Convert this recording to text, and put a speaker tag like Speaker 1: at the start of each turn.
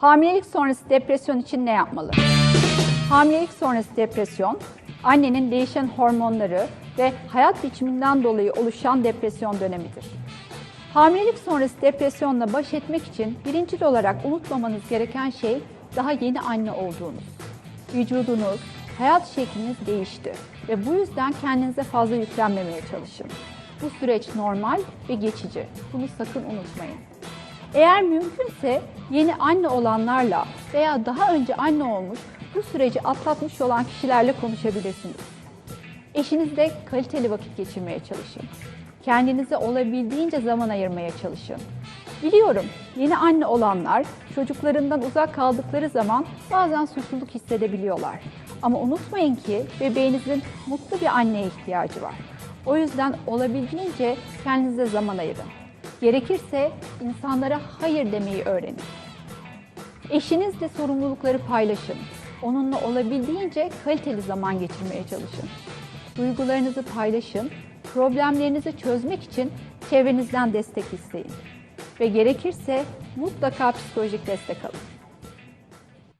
Speaker 1: Hamilelik sonrası depresyon için ne yapmalı? Hamilelik sonrası depresyon, annenin değişen hormonları ve hayat biçiminden dolayı oluşan depresyon dönemidir. Hamilelik sonrası depresyonla baş etmek için birincil olarak unutmamanız gereken şey daha yeni anne olduğunuz. Vücudunuz, hayat şekliniz değişti ve bu yüzden kendinize fazla yüklenmemeye çalışın. Bu süreç normal ve geçici. Bunu sakın unutmayın. Eğer mümkünse yeni anne olanlarla veya daha önce anne olmuş, bu süreci atlatmış olan kişilerle konuşabilirsiniz. Eşinizle kaliteli vakit geçirmeye çalışın. Kendinize olabildiğince zaman ayırmaya çalışın. Biliyorum yeni anne olanlar çocuklarından uzak kaldıkları zaman bazen suçluluk hissedebiliyorlar. Ama unutmayın ki bebeğinizin mutlu bir anneye ihtiyacı var. O yüzden olabildiğince kendinize zaman ayırın. Gerekirse insanlara hayır demeyi öğrenin. Eşinizle sorumlulukları paylaşın. Onunla olabildiğince kaliteli zaman geçirmeye çalışın. Duygularınızı paylaşın. Problemlerinizi çözmek için çevrenizden destek isteyin. Ve gerekirse mutlaka psikolojik destek alın.